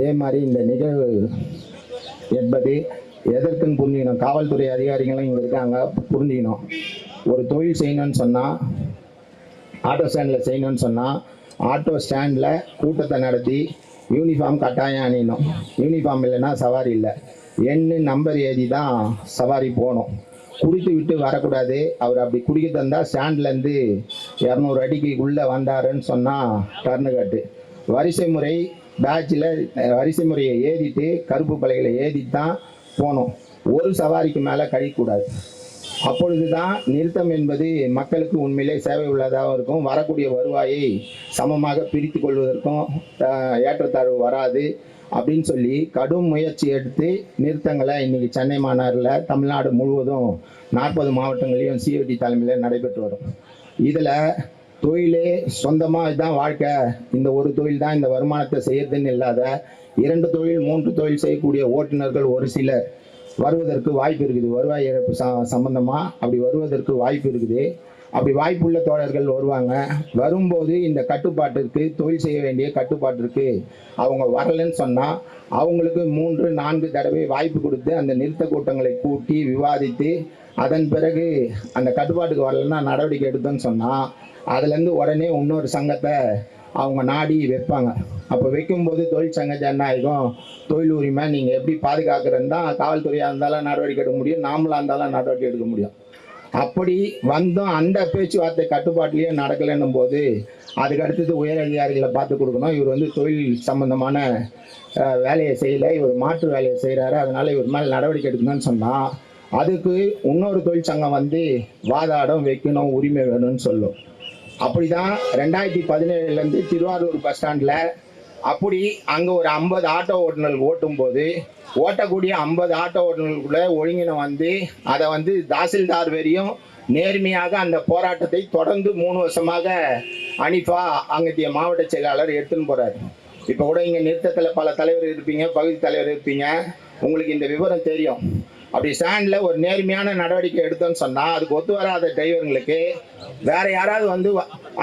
அதே மாதிரி இந்த நிகழ்வு என்பது எதற்குன்னு புரிஞ்சுக்கணும். காவல்துறை அதிகாரிகளும் இங்கே இருக்காங்க புரிஞ்சுக்கணும். ஒரு தொழில் செய்யணும்னு சொன்னால் ஆட்டோ ஸ்டாண்டில் செய்யணும்னு சொன்னால் ஆட்டோ ஸ்டாண்டில் கூட்டத்தை நடத்தி யூனிஃபார்ம் கட்டாயம் அணியணும். யூனிஃபார்ம் இல்லைன்னா சவாரி இல்லை. எண்ணு நம்பர் ஏறி தான் சவாரி போகணும். குடித்து விட்டு வரக்கூடாது. அவர் அப்படி குடிக்க தந்தால் ஸ்டாண்ட்லேருந்து இரநூறு அடிக்கு உள்ளே வந்தாருன்னு சொன்னால் டர்னு கட்டு வரிசை முறை பேட்சில் வரிசை முறையை ஏறிட்டு கருப்பு பலைகளை ஏறிட்டு தான் போனோம். ஒரு சவாரிக்கு மேலே கழிக்கக்கூடாது அப்பொழுதுதான் நிறுத்தம் என்பது மக்களுக்கு உண்மையிலே சேவை உள்ளதாகவும் இருக்கும். வரக்கூடிய வருவாயை சமமாக பிரித்து கொள்வதற்கும் ஏற்றத்தாழ்வு வராது அப்படின்னு சொல்லி கடும் முயற்சி எடுத்து நிறுத்தங்களை இன்னைக்கு சென்னை மாநகரில் தமிழ்நாடு முழுவதும் நாற்பது மாவட்டங்களையும் சிஓடி தலைமையில் நடைபெற்று வரும். இதில் தொழிலே சொந்தமாக இதுதான் வாழ்க்கை. இந்த ஒரு தொழில் தான் இந்த வருமானத்தை செய்யறதுன்னு இல்லாத இரண்டு தொழில் மூன்று தொழில் செய்யக்கூடிய ஓட்டுநர்கள் ஒரு சிலர். வருவதற்கு வாய்ப்பு இருக்குது. வருவாய் இழப்பு ச சம்பந்தமாக அப்படி வருவதற்கு வாய்ப்பு இருக்குது. அப்படி வாய்ப்புள்ள தோழர்கள் வருவாங்க. வரும்போது இந்த கட்டுப்பாட்டிற்கு தொழில் செய்ய வேண்டிய கட்டுப்பாட்டிற்கு அவங்க வரலைன்னு சொன்னால் அவங்களுக்கு மூன்று நான்கு தடவை வாய்ப்பு கொடுத்து அந்த நிறுத்த கூட்டங்களை கூட்டி விவாதித்து அதன் பிறகு அந்த கட்டுப்பாட்டுக்கு வரலன்னா நடவடிக்கை எடுத்தோன்னு சொன்னால் அதுலேருந்து உடனே இன்னொரு சங்கத்தை அவங்க நாடி வைப்பாங்க. அப்போ வைக்கும்போது தொழிற்சங்க ஜனநாயகம் தொழில் உரிமை நீங்கள் எப்படி பாதுகாக்கிறன்னு தான் காவல்துறையாக இருந்தாலும் நடவடிக்கை எடுக்க முடியும் நாமளாக இருந்தாலும் நடவடிக்கை எடுக்க முடியும். அப்படி வந்தோம் அந்த பேச்சுவார்த்தை கட்டுப்பாட்டிலேயே நடக்கலைன்னும் போது அதுக்கு அடுத்தது உயர் அதிகாரிகளை பார்த்து கொடுக்கணும். இவர் வந்து தொழில் சம்பந்தமான வேலையை செய்யலை. இவர் மாற்று வேலையை செய்கிறாரு அதனால் இவர் மேலே நடவடிக்கை எடுக்கணும்னு சொன்னால் அதுக்கு இன்னொரு தொழிற்சங்கம் வந்து வாதாடம் வைக்கணும் உரிமை வேணும்னு சொல்லும். அப்படிதான் ரெண்டாயிரத்தி பதினேழுலேருந்து திருவாரூர் பஸ் ஸ்டாண்டில் அப்படி அங்கே ஒரு ஐம்பது ஆட்டோ ஓட்டுநர்கள் ஓட்டும் போது ஓட்டக்கூடிய ஐம்பது ஆட்டோ ஓட்டுநர்களுக்குள்ள ஒழுங்கினம் வந்து அதை வந்து தாசில்தார் வரையும் நேர்மையாக அந்த போராட்டத்தை தொடர்ந்து மூணு வருஷமாக அனிஃபா அங்கத்திய மாவட்ட செயலாளர் எடுத்துன்னு போறாரு. இப்போ கூட இங்கே நிறுத்தத்தில் பல தலைவர் இருப்பீங்க பகுதி தலைவர் இருப்பீங்க. உங்களுக்கு இந்த விவரம் தெரியும். அப்படி ஸ்டாண்டில் ஒரு நேர்மையான நடவடிக்கை எடுத்தோன்னு சொன்னால் அதுக்கு ஒத்து வராத டிரைவருங்களுக்கு வேற யாராவது வந்து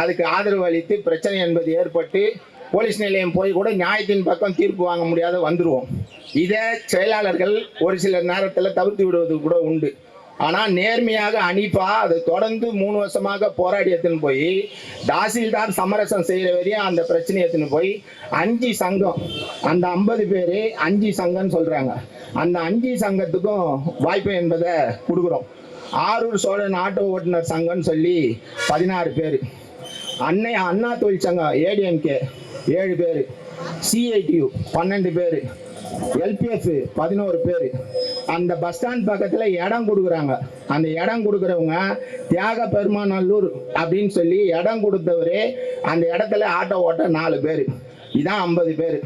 அதுக்கு ஆதரவு அளித்து பிரச்சனை என்பது ஏற்பட்டு போலீஸ் நிலையம் போய் கூட நியாயத்தின் பக்கம் தீர்ப்பு வாங்க முடியாத வந்துருவோம். இதை செயலாளர்கள் ஒரு சில நேரத்தில் தவிர்த்து விடுவது கூட உண்டு. ஆனால் நேர்மையாக அனிப்பா அதை தொடர்ந்து மூணு வருஷமாக போராடி எடுத்துன்னு போய் தாசில்தார் சமரசம் செய்கிற வரையும் அந்த பிரச்சனையை போய் அஞ்சு சங்கம் அந்த ஐம்பது பேர் அஞ்சு சங்கம்னு சொல்கிறாங்க அந்த அஞ்சு சங்கத்துக்கும் வாய்ப்பு என்பதை கொடுக்குறோம். ஆரூர் சோழன் ஆட்டோ ஓட்டுநர் சங்கம்னு சொல்லி பதினாறு பேர். அன்னை அண்ணா தொழிற்சங்கம் ஏடிஎம்கே. ஏழு பேர். சிஐடியு பன்னெண்டு பேர். எல்பிஎஃப் பதினோரு பேர். அந்த பஸ் ஸ்டாண்ட் பக்கத்தில் இடம் கொடுக்குறாங்க. அந்த இடம் கொடுக்குறவங்க தியாக பெருமாநல்லூர் அப்படின்னு சொல்லி இடம் கொடுத்தவரே அந்த இடத்துல ஆட்டோ ஓட்ட நாலு பேர். இதான் ஐம்பது பேர்.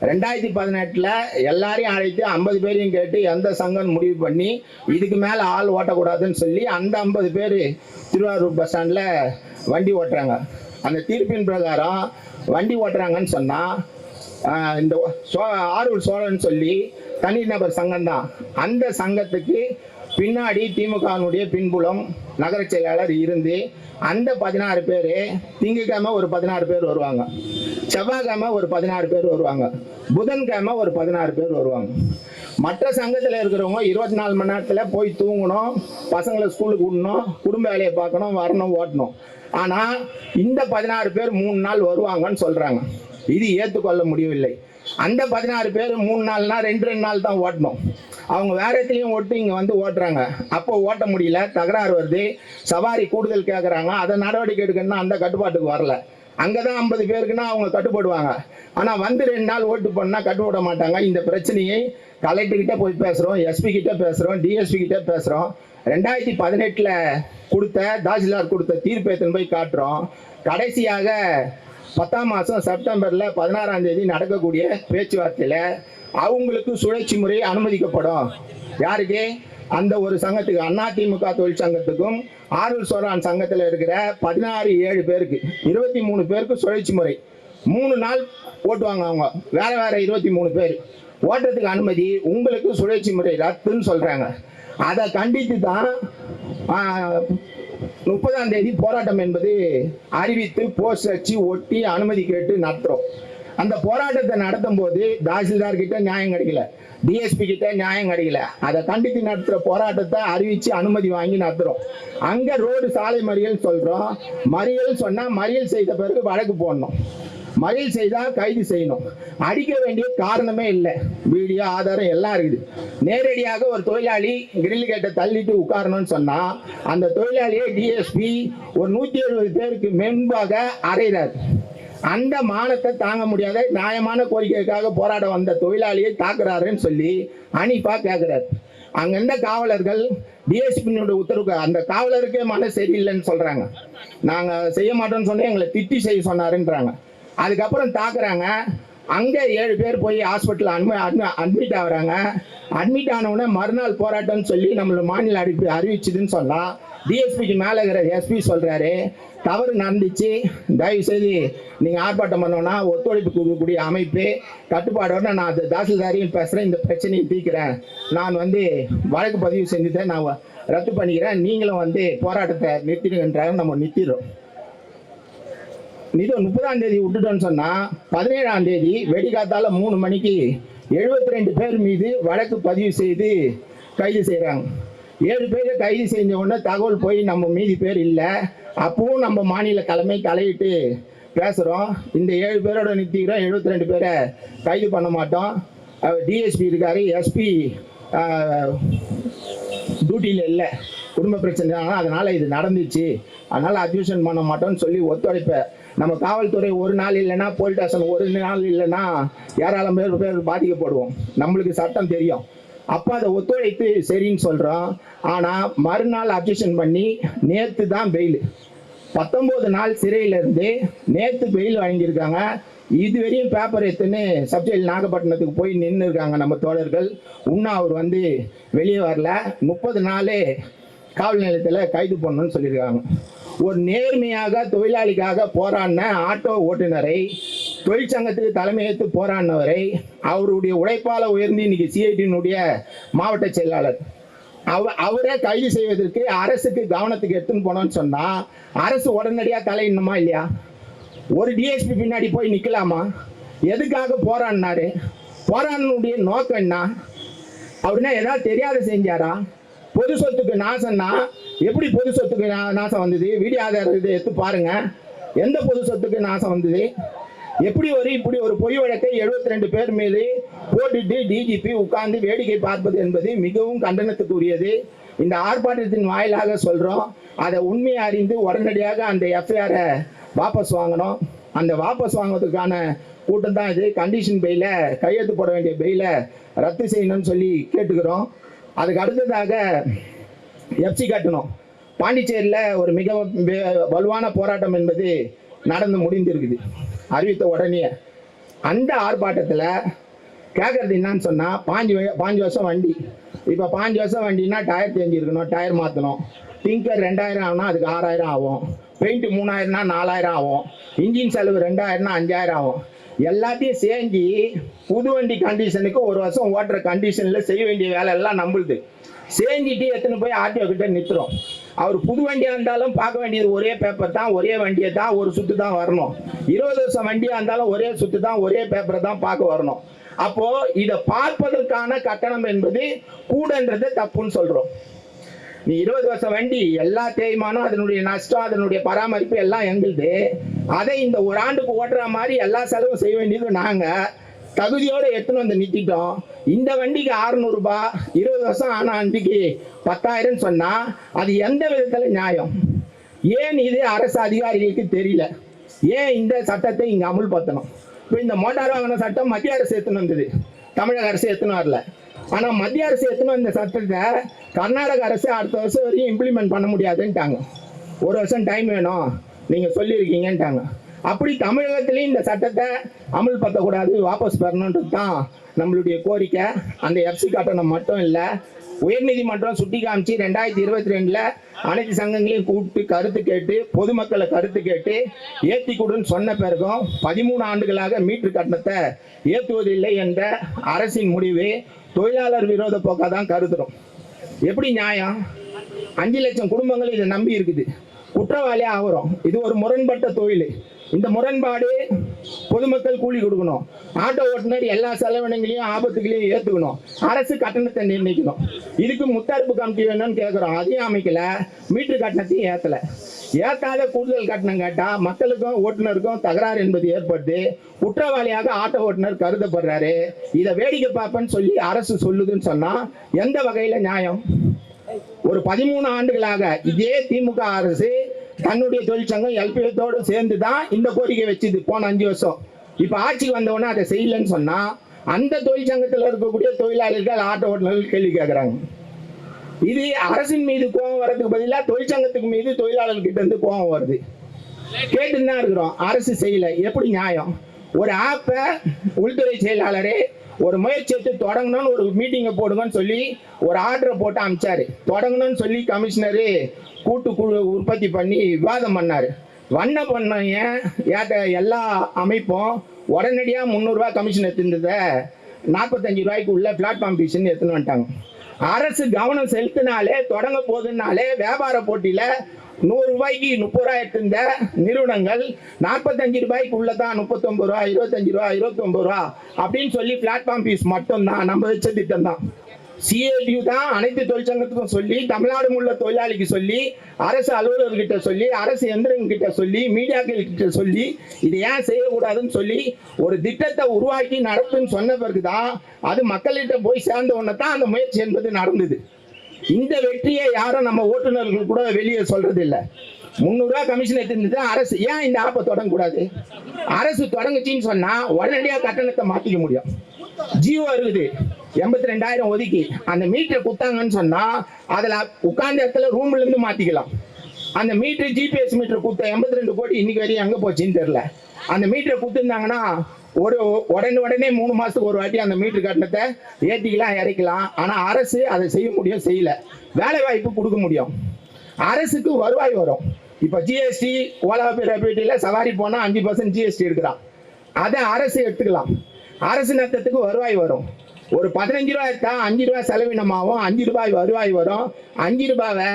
ரெண்டாயிரத்தி பதினெட்டில் எல்லாரையும் அழைத்து ஐம்பது பேரையும் கேட்டு எந்த சங்கம் முடிவு பண்ணி இதுக்கு மேலே ஆள் ஓட்டக்கூடாதுன்னு சொல்லி அந்த ஐம்பது பேர் திருவாரூர் பஸ் ஸ்டாண்டில் வண்டி ஓட்டுறாங்க. அந்த தீர்ப்பின் பிரகாரம் வண்டி ஓட்டுறாங்கன்னு சொன்னால் இந்த சோ ஆரூர் சோழன் சொல்லி தனிநபர் சங்கம் தான் அந்த சங்கத்துக்கு பின்னாடி திமுகவினுடைய பின்புலம் நகர செயலாளர் இருந்து அந்த பதினாறு பேர் திங்கக்கிழமை ஒரு பதினாறு பேர் வருவாங்க. செவ்வாய்க்கிழமை ஒரு பதினாறு பேர் வருவாங்க. புதன்கிழமை ஒரு பதினாறு பேர் வருவாங்க. மற்ற சங்கத்தில் இருக்கிறவங்க இருபத்தி நாலு மணி நேரத்தில் போய் தூங்கணும் பசங்களை ஸ்கூலுக்கு விடணும் குடும்ப வேலையை பார்க்கணும் வரணும் ஓட்டணும். ஆனால் இந்த பதினாறு பேர் மூணு நாள் வருவாங்கன்னு சொல்கிறாங்க இது ஏற்றுக்கொள்ள முடியவில்லை. அந்த பதினாறு பேர் மூணு நாள்னா ரெண்டு ரெண்டு நாள் தான் ஓட்டணும். அவங்க வேற இடத்துலையும் ஓட்டு இங்கே வந்து ஓட்டுறாங்க. அப்போ ஓட்ட முடியல. தகராறு வருது. சவாரி கூடுதல் கேட்குறாங்க அதை நடவடிக்கை எடுக்கணும்னா அந்த கட்டுப்பாட்டுக்கு வரல. அங்கே தான் ஐம்பது பேருக்குன்னா அவங்க கட்டுப்படுவாங்க. ஆனால் வந்து ரெண்டு நாள் ஓட்டு பண்ணால் கட்டுப்பட மாட்டாங்க. இந்த பிரச்சனையை கலெக்டர்கிட்ட போய் பேசுகிறோம் எஸ்பி கிட்ட பேசுகிறோம் டிஎஸ்பி கிட்ட பேசுகிறோம் ரெண்டாயிரத்தி பதினெட்டில் கொடுத்த தாசில்தார் கொடுத்த தீர்ப்பு எடுத்துன்னு போய் காட்டுறோம். கடைசியாக பத்தாம் மாதம் செப்டம்பரில் பதினாறாம் தேதி நடக்கக்கூடிய பேச்சுவார்த்தையில் அவங்களுக்கு சுழற்சி முறை அனுமதிக்கப்படும். யாருக்கு? அந்த ஒரு சங்கத்துக்கு அதிமுக தொழிற்சங்கத்துக்கும் ஆரூர் சோரான் சங்கத்தில் இருக்கிற பதினாறு ஏழு பேருக்கு இருபத்தி மூணு பேருக்கு சுழற்சி முறை. மூணு நாள் ஓட்டுவாங்க அவங்க. வேற வேற இருபத்தி மூணு பேர். ஓட்டுறதுக்கு அனுமதி உங்களுக்கு சுழற்சி முறை ரத்துன்னு சொல்கிறாங்க அதை கண்டித்து தான் முப்பதாம் தேதி போராட்டம் என்பது அறிவித்து போஸ்ட் வச்சு ஒட்டி அனுமதி கேட்டு நடத்துறோம். அந்த போராட்டத்தை நடத்தும் போது தாசில்தார் கிட்ட நியாயம் கிடைக்கல. டிஎஸ்பி கிட்ட நியாயம் கிடைக்கல. அதை கண்டித்து நடத்துகிற போராட்டத்தை அறிவிச்சு அனுமதி வாங்கி நடத்துகிறோம் அங்கே ரோடு சாலை மறியல் சொல்கிறோம் மறியல் சொன்னால் மறியல் செய்த பிறகு வழக்கு போடணும். மகிழ் செய்தால் கைது செய்யணும். அடிக்க வேண்டிய காரணமே இல்லை. வீடியோ ஆதாரம் எல்லாம் இருக்குது. நேரடியாக ஒரு தொழிலாளி கிரில் கேட்டை தள்ளிட்டு உட்காரணும்னு சொன்னால் அந்த தொழிலாளியை டிஎஸ்பி ஒரு நூற்றி எழுபது பேருக்கு மென்பாக அறைகிறார் அந்த மானத்தை தாங்க முடியாத நியாயமான கோரிக்கைக்காக போராட வந்த தொழிலாளியை தாக்குறாருன்னு சொல்லி அனிப்பா கேட்குறாரு அங்கே இருந்த காவலர்கள் டிஎஸ்பியினுடைய உத்தரவுக்கு அந்த காவலருக்கே மன சரியில்லைன்னு சொல்கிறாங்க நாங்கள் செய்ய மாட்டோம்னு சொன்னா எங்களை திட்டி செய்ய சொன்னாருன்றாங்க. அதுக்கப்புறம் தாக்குறாங்க. அங்கே ஏழு பேர் போய் ஹாஸ்பிட்டல் அட்மி அட்மி அட்மிட் ஆகுறாங்க. அட்மிட் ஆனவுடனே மறுநாள் போராட்டம்னு சொல்லி நம்மளோட மாநில அடிப்பு அறிவிச்சுதுன்னு சொல்லலாம் டிஎஸ்பிக்கு மேலே இருக்கிற எஸ்பி சொல்கிறாரு தவறு நடந்துச்சு. தயவு செய்து நீங்கள் ஆர்ப்பாட்டம் பண்ணோன்னா ஒத்துழைப்பு கொடுக்கக்கூடிய அமைப்பு. கட்டுப்பாடோட நான் அது தாசில்தாரையும் பேசுகிறேன் இந்த பிரச்சனையை தீர்க்கிறேன். நான் வந்து வழக்கு பதிவு செஞ்சுட்டேன். நான் ரத்து பண்ணிக்கிறேன். நீங்களும் வந்து போராட்டத்தை நிறுத்திடுங்கன்றாங்க நம்ம நிறுத்திடுறோம். இது முப்பதாம் தேதி விட்டுட்டோன்னு சொன்னா பதினேழாம் தேதி வெடிகாத்தால மூணு மணிக்கு எழுபத்தி ரெண்டு பேர் மீது வழக்கு பதிவு செய்து கைது செய்கிறாங்க ஏழு பேரை கைது செஞ்ச உடனே தகவல் போய் நம்ம மீதி பேர் இல்லை. அப்பவும் நம்ம மாநில தலைமை தலையிட்டு பேசுகிறோம் இந்த ஏழு பேரோட நிறுத்திக்கிறோம். எழுபத்தி ரெண்டு பேரை கைது பண்ண மாட்டோம். டிஎஸ்பி இருக்காரு. எஸ்பி டியூட்டியில் இல்லை. குடும்ப பிரச்சனை. அதனால் இது நடந்துச்சு. அதனால் அட்மிஷன் பண்ண மாட்டோம்னு சொல்லி ஒத்துழைப்பை நம்ம காவல்துறை ஒரு நாள் இல்லைன்னா போலீஸ் ஸ்டேஷன் ஒரு நாள் இல்லைன்னா ஏராளம் பேர் பேர் பாதிக்கப்படுவோம். நம்மளுக்கு சட்டம் தெரியும். அப்போ அதை ஒத்துழைத்து சரின்னு சொல்கிறோம் ஆனால் மறுநாள் அப்ஜெக்ஷன் பண்ணி நேற்று தான் பெயில் பத்தொம்போது நாள் சிறையிலேருந்து நேற்று பெயில் வழங்கியிருக்காங்க இதுவரையும் பேப்பர் எடுத்துன்னு சப்ஜெக்ட் நாகப்பட்டினத்துக்கு போய் நின்று இருக்காங்க நம்ம தோழர்கள். இன்னும் அவர் வந்து வெளியே வரல. முப்பது நாளே காவல் நிலையத்தில் கைது பண்ணணும்னு சொல்லியிருக்காங்க. ஒரு நேர்மையாக தொழிலாளிக்காக போராடின ஆட்டோ ஓட்டுநரை தொழிற்சங்கத்துக்கு தலைமையேற்று போராடினவரை அவருடைய உழைப்பால உயர்ந்து இன்னைக்கு சிஐடியினுடைய மாவட்ட செயலாளர். அவ அவரை கைது செய்வதற்கு அரசுக்கு கவனத்துக்கு எடுத்துன்னு போனோம்னு சொன்னால் அரசு உடனடியாக தலையிடணுமா இல்லையா? ஒரு டிஎஸ்பி பின்னாடி போய் நிற்கலாமா எதுக்காக போராடினாரு? போராடினுடைய நோக்கம் என்ன? அப்படின்னா ஏதாவது தெரியாத செஞ்சாரா? பொது சொத்துக்கு நாசம்னா எப்படி பொது சொத்துக்கு நா- நாசம் வந்தது? வீடியோ ஆதாரம் இதை எடுத்து பாருங்க. எந்த பொது சொத்துக்கு நாசம் வந்தது? எப்படி ஒரு இப்படி ஒரு பொய் வழக்கை 72 ரெண்டு பேர் மீது போட்டுட்டு டிஜிபி உட்கார்ந்து வேடிக்கை பார்ப்பது என்பது மிகவும் கண்டனத்துக்குரியது. இந்த ஆர்ப்பாட்டத்தின் வாயிலாக சொல்றோம். அதை உண்மையை அறிந்து உடனடியாக அந்த எஃப்ஐஆரை வாபஸ் வாங்கணும். அந்த வாபஸ் வாங்குவதற்கான கூட்டம் தான் இது. கண்டிஷன் பெயில கையெழுத்து போட வேண்டிய பெயில ரத்து செய்யணும்னு சொல்லி கேட்டுக்கிறோம். அதுக்கு அடுத்ததாக எஃப்சி கட்டணும். பாண்டிச்சேரியில் ஒரு மிக வலுவான போராட்டம் என்பது நடந்து முடிந்திருக்குது. அறிவித்த உடனே. அந்த ஆர்ப்பாட்டத்தில் கேட்கறது என்னன்னு சொன்னால் பாஞ்சு பாஞ்சு வருஷம் வண்டி. இப்போ பாஞ்சு வருஷம் வண்டினா டயர் தேஞ்சிருக்கணும் டயர் மாற்றணும் டிங்கர் ரெண்டாயிரம் ஆகுனா அதுக்கு ஆறாயிரம் ஆகும். பெயிண்ட் மூணாயிரம்னா நாலாயிரம் ஆகும். இன்ஜின் செலவு ரெண்டாயிரம்னா அஞ்சாயிரம் ஆகும். எல்லாத்தையும் சேர்ந்து புது வண்டி கண்டிஷனுக்கு ஒரு வருஷம் ஓட்டுற கண்டிஷனில் செய்ய வேண்டிய வேலை எல்லாம் நம்மளுது. சேர்ந்துட்டு எத்தனை போய் ஆர்டிஓ கிட்ட நிறுத்துறோம் அவர் புது வண்டியாக இருந்தாலும் பார்க்க வேண்டியது ஒரே பேப்பர் தான் ஒரே வண்டியை தான் ஒரு சுத்து தான் வரணும். இருபது வருஷம் வண்டியாக இருந்தாலும் ஒரே சுற்று தான் ஒரே பேப்பரை தான் பார்க்க வரணும். அப்போது இதை பார்ப்பதற்கான கட்டணம் என்பது கூடன்றது தப்புன்னு சொல்கிறோம் நீ இருபது வருஷம் வண்டி எல்லா தேய்மானம் அதனுடைய நஷ்டம் அதனுடைய பராமரிப்பு எல்லாம் எங்களுது அதை இந்த ஒரு ஆண்டுக்கு ஓட்டுற மாதிரி எல்லா செலவும் செய்ய வேண்டியது நாங்கள் தகுதியோடு எடுத்துன்னு வந்து நிறுத்திட்டோம் இந்த வண்டிக்கு அறுநூறுபா இருபது வருஷம் ஆன வண்டிக்கு பத்தாயிரம் சொன்னால் அது எந்த விதத்தில் நியாயம்? ஏன் இது அரசு அதிகாரிகளுக்கு தெரியல? ஏன் இந்த சட்டத்தை இங்கே அமுல்படுத்தணும்? இப்போ இந்த மோட்டார் வாகன சட்டம் மத்திய அரசு எடுத்துன்னு வந்தது. தமிழக அரசு எடுத்துன்னு வரல. ஆனா மத்திய அரசு எடுத்துன்னு இந்த சட்டத்தை கர்நாடக அரசு அடுத்த வருஷம் வரையும் இம்ப்ளிமெண்ட் பண்ண முடியாதுன்ட்டாங்க. ஒரு வருஷம் டைம் வேணும். நீங்க சொல்லியிருக்கீங்கன்ட்டாங்க. அப்படி தமிழகத்திலையும் இந்த சட்டத்தை அமல்படுத்தக்கூடாது வாபஸ் பெறணுன்றது தான் நம்மளுடைய கோரிக்கை. அந்த எஃப்சி கட்டணம் மட்டும் இல்லை உயர்நீதிமன்றம் சுட்டி காமிச்சு ரெண்டாயிரத்தி இருபத்தி ரெண்டுல அனைத்து சங்கங்களையும் கூப்பிட்டு கருத்து கேட்டு பொதுமக்களை கருத்து கேட்டு ஏத்தி கொடுன்னு சொன்ன பிறகும் பதிமூணு ஆண்டுகளாக மீட்டர் கட்டணத்தை ஏற்றுவதில்லை என்ற அரசின் முடிவு தொழிலாளர் விரோத போக்கா தான் கருதுறோம். எப்படி நியாயம்? அஞ்சு லட்சம் குடும்பங்கள் இதை நம்பி இருக்குது. குற்றவாளியா ஆகிறோம். இது ஒரு முரண்பட்ட தொழில். இந்த முரண்பாடு பொதுமக்கள் கூலி கொடுக்கணும். ஆட்டோ ஓட்டுநர் எல்லா செலவினங்களையும் ஆபத்துகளையும் ஏற்றுக்கணும் அரசு கட்டணத்தை நிர்ணயிக்கணும். இதுக்கு முத்தரப்பு கமிட்டி வேணும்னு கேட்குறோம் அதையும் அமைக்கல. மீட்டர் கட்டணத்தையும் ஏற்றலை ஏற்காத கூடுதல் கட்டணம் கேட்டா மக்களுக்கும் ஓட்டுநருக்கும் தகராறு என்பது ஏற்படுது குற்றவாளியாக ஆட்டோ ஓட்டுநர் கருதப்படுறாரு. இதை வேடிக்கை பார்ப்பேன்னு சொல்லி அரசு சொல்லுதுன்னு சொன்னா எந்த வகையில நியாயம்? ஒரு பதிமூணு ஆண்டுகளாக இதே திமுக அரசு தன்னுடைய தொழிற்சங்கம் எல்பிஎத்தோடு சேர்ந்து தான் இந்த கோரிக்கை வச்சுது போன அஞ்சு வருஷம். இப்ப ஆட்சிக்கு வந்தவொடனே அதை செய்யலன்னு சொன்னா அந்த தொழிற்சங்கத்தில் இருக்கக்கூடிய தொழிலாளர்கள் ஆட்டோ ஓட்டுநர்கள் கேள்வி கேட்குறாங்க இது அரசின் மீது கோபம் வர்றதுக்கு பதிலாக தொழிற்சங்கத்துக்கு மீது தொழிலாளர்கிட்ட இருந்து கோபம் வருது. கேட்டுன்னு தான் இருக்கிறோம். அரசு செய்யல. எப்படி நியாயம்? ஒரு ஆப்பை உள்துறை செயலாளரே ஒரு முயற்சி எடுத்து தொடங்கணும்னு ஒரு மீட்டிங்கை போடுங்கன்னு சொல்லி ஒரு ஆர்டரை போட்டு அமிச்சாரு. தொடங்கணும்னு சொல்லி கமிஷனரு கூட்டு குழு உற்பத்தி பண்ணி விவாதம் பண்ணாரு. வண்ண பண்ணைய ஏட்ட எல்லா அமைப்பும் உடனடியாக முந்நூறுரூவா கமிஷன் எடுத்துருந்ததை நாற்பத்தஞ்சு ரூபாய்க்கு உள்ள பிளாட்ஃபார்ம் ஃபீஸ்ன்னு எடுத்துன்னு வந்துட்டாங்க. அரசு கவனம் செலுத்தினாலே தொடங்க போதுனாலே வியாபார போட்டியில நூறு ரூபாய்க்கு முப்பது ரூபாய் எடுத்திருந்த நிறுவனங்கள் நாற்பத்தஞ்சு ரூபாய்க்கு உள்ளதான் முப்பத்தொன்பது ரூபா இருபத்தஞ்சு ரூபா இருபத்தொன்பது ரூபா அப்படின்னு சொல்லி பிளாட்ஃபார்ம் ஃபீஸ் மட்டும் தான் நம்ம வச்ச திட்டம் தான் சிஏடியு தான் அனைத்து தொழிற்சங்கத்துக்கும் சொல்லி தமிழ்நாடு உள்ள தொழிலாளிக்கு சொல்லி அரசு அலுவலர்கிட்ட சொல்லி அரசு எந்திரங்கிட்ட சொல்லி மீடியாக்கள் கிட்ட சொல்லி இதை ஏன் செய்யக்கூடாதுன்னு சொல்லி ஒரு திட்டத்தை உருவாக்கி நடத்துன்னு சொன்ன பிறகுதான் அது மக்கள்கிட்ட போய் சேர்ந்த உடனே தான் அந்த முயற்சி என்பது நடந்தது. இந்த வெற்றியை யாரும் நம்ம ஓட்டுநர்கள் கூட வெளியே சொல்றது இல்லை முந்நூறுரூவா கமிஷன் எடுத்திருந்தது அரசு ஏன் இந்த ஆப்பை தொடங்கக்கூடாது? அரசு தொடங்குச்சின்னு சொன்னா உடனடியாக கட்டணத்தை மாற்றிக்க முடியும். ஜியோ இருக்குது. எண்பத்தி ரெண்டாயிரம் ஒதுக்கி அந்த மீட்டரை குத்தாங்கன்னு சொன்னா அதுல உட்கார்ந்த இடத்துல ரூம்ல இருந்து மாத்திக்கலாம். அந்த மீட்டர் ஜிபிஎஸ் மீட்டர் கொடுத்த எண்பத்தி ரெண்டு கோடி இன்னைக்கு வரையும் எங்க போச்சுன்னு தெரியல. அந்த மீட்டரை கொடுத்துருந்தாங்கன்னா ஒரு உடனே உடனே மூணு மாசத்துக்கு ஒரு வாட்டி அந்த மீட்டர் கட்டணத்தை ஏற்றிக்கலாம் இறக்கலாம். ஆனா அரசு அதை செய்ய முடியும் செய்யல. வேலை வாய்ப்பு கொடுக்க முடியும். அரசுக்கு வருவாய் வரும். இப்போ ஜிஎஸ்டி ஓலா பேட்டியில சவாரி போனால் அஞ்சு பர்சன்ட் ஜிஎஸ்டி எடுக்கிறான். அதை அரசு எடுத்துக்கலாம். அரசு நத்தத்துக்கு வருவாய் வரும். ஒரு பதினஞ்சு ரூபாய் எடுத்தா அஞ்சு ரூபாய் செலவினமாகும் அஞ்சு ரூபாய் வருவாய் வரும். அஞ்சு ரூபாவை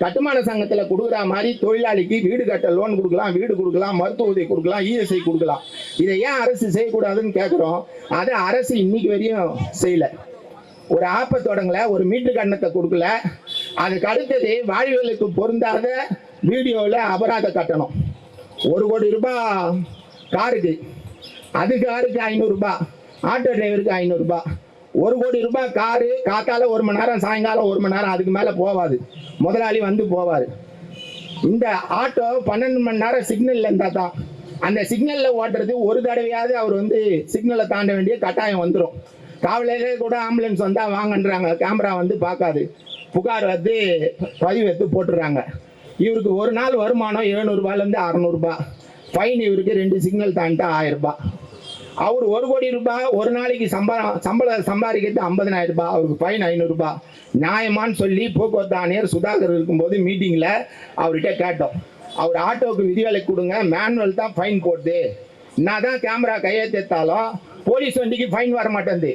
கட்டுமான சங்கத்தில் கொடுக்குற மாதிரி தொழிலாளிக்கு வீடு கட்ட லோன் கொடுக்கலாம் வீடு கொடுக்கலாம் மருத்துவ உதவி கொடுக்கலாம் இஎஸ்ஐ கொடுக்கலாம். இதை ஏன் அரசு செய்யக்கூடாதுன்னு கேட்குறோம் அதை அரசு இன்னைக்கு வரையும் செய்யலை. ஒரு ஆப்பை தொடங்கல ஒரு மீட்டு கண்ணத்தை கொடுக்கல. அதுக்கு அடுத்தது வாழ்வியலுக்கு பொருந்தாத வீடியோவில் அபராத கட்டணம். ஒரு கோடி ரூபாய் காருக்கு. அது காருக்கு ஐநூறுரூபா ஆட்டோ டிரைவருக்கு ஐநூறுரூபா ஒரு கோடி ரூபாய் காரு காத்தால ஒரு மணி நேரம் சாயங்காலம் ஒரு மணி நேரம் அதுக்கு மேலே போவாது. முதலாளி வந்து போவார். இந்த ஆட்டோ பன்னெண்டு மணி நேரம் சிக்னலில் இருந்தா தான் அந்த சிக்னல்ல ஓட்டுறது ஒரு தடவையாவது அவர் வந்து சிக்னலை தாண்ட வேண்டிய கட்டாயம் வந்துடும் காவலரே கூட ஆம்புலன்ஸ் வந்தா வாங்கன்றாங்க கேமரா வந்து பார்க்காது. புகார் வந்து பதிவு எடுத்து போட்டுடுறாங்க இவருக்கு ஒரு நாள் வருமானம் எழுநூறுபாலேருந்து அறநூறுபா ஃபைன் இவருக்கு ரெண்டு சிக்னல் தாண்டிட்டா ஆயிரம் ரூபாய். அவர் ஒரு கோடி ரூபாய் ஒரு நாளைக்கு சம்பளம் சம்பளம் சம்பாதிக்கிறது ஐம்பதனாயிரம் ரூபாய் அவருக்கு ஃபைன் ஐநூறுரூபா நியாயமான்னு சொல்லி போக்குவரத்து ஆணையர் சுதாகர் இருக்கும்போது மீட்டிங்கில் அவர்கிட்ட கேட்டோம். அவர் ஆட்டோவுக்கு விதிவிலை கொடுங்க மேனுவல் தான் ஃபைன் போடுது. நான் தான் கேமரா கையெழுத்தாலும் போலீஸ் வண்டிக்கு ஃபைன் வர மாட்டேங்குது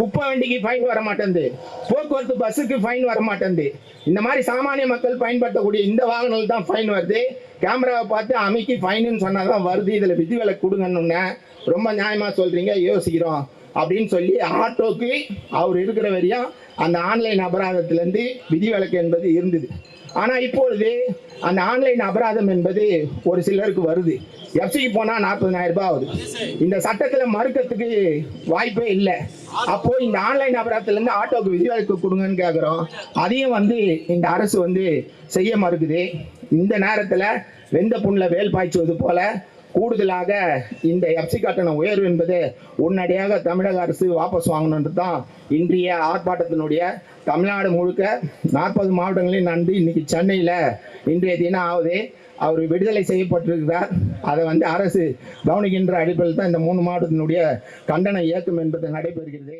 குப்பை வண்டிக்கு ஃபைன் வர மாட்டேங்குது போக்குவரத்து பஸ்ஸுக்கு ஃபைன் வர மாட்டேங்குது இந்த மாதிரி சாமானிய மக்கள் பயன்படுத்தக்கூடிய இந்த வாகனங்கள் தான் ஃபைன் வருது. கேமராவை பார்த்து அமைக்கி ஃபைனுன்னு சொன்னால் தான் வருது. இதில் விதிவிலை கொடுங்கன்னு ரொம்ப நியாயமாக சொல்கிறீங்க யோசிக்கிறோம் அப்படின்னு சொல்லி ஆட்டோக்கு அவர் இருக்கிற வரையும் அந்த ஆன்லைன் அபராதத்திலேருந்து விதிவிலக்கு என்பது இருந்தது. ஆனால் இப்பொழுது அந்த ஆன்லைன் அபராதம் என்பது ஒரு சிலருக்கு வருது. எஃப்சிக்கு போனால் நாற்பதனாயிரம் ரூபாய் ஆகுது. இந்த சட்டத்தில் மறுக்கிறதுக்கு வாய்ப்பே இல்லை. அப்போ இந்த ஆன்லைன் அபராதத்திலேருந்து ஆட்டோக்கு விதிவிலக்கு கொடுங்கன்னு கேட்குறோம் அதையும் வந்து இந்த அரசு வந்து செய்ய மறுக்குது. இந்த நேரத்தில் வெந்த புண்ணில் வேல் பாய்ச்சுவது போல கூடுதலாக இந்த எஃப்சி கட்டண உயர்வு என்பது உடனடியாக தமிழக அரசு வாபஸ் வாங்கணுன்றது தான் இன்றைய ஆர்ப்பாட்டத்தினுடைய தமிழ்நாடு முழுக்க நாற்பது மாவட்டங்களில் நடந்து இன்னைக்கு சென்னையில் இன்றைய தினம் ஆகுது அவர் விடுதலை செய்யப்பட்டிருக்கிறார். அதை வந்து அரசு கவனிக்கின்ற அடிப்படையில் தான் இந்த மூணு மாவட்டத்தினுடைய கண்டன இயக்கம் என்பது நடைபெறுகிறது.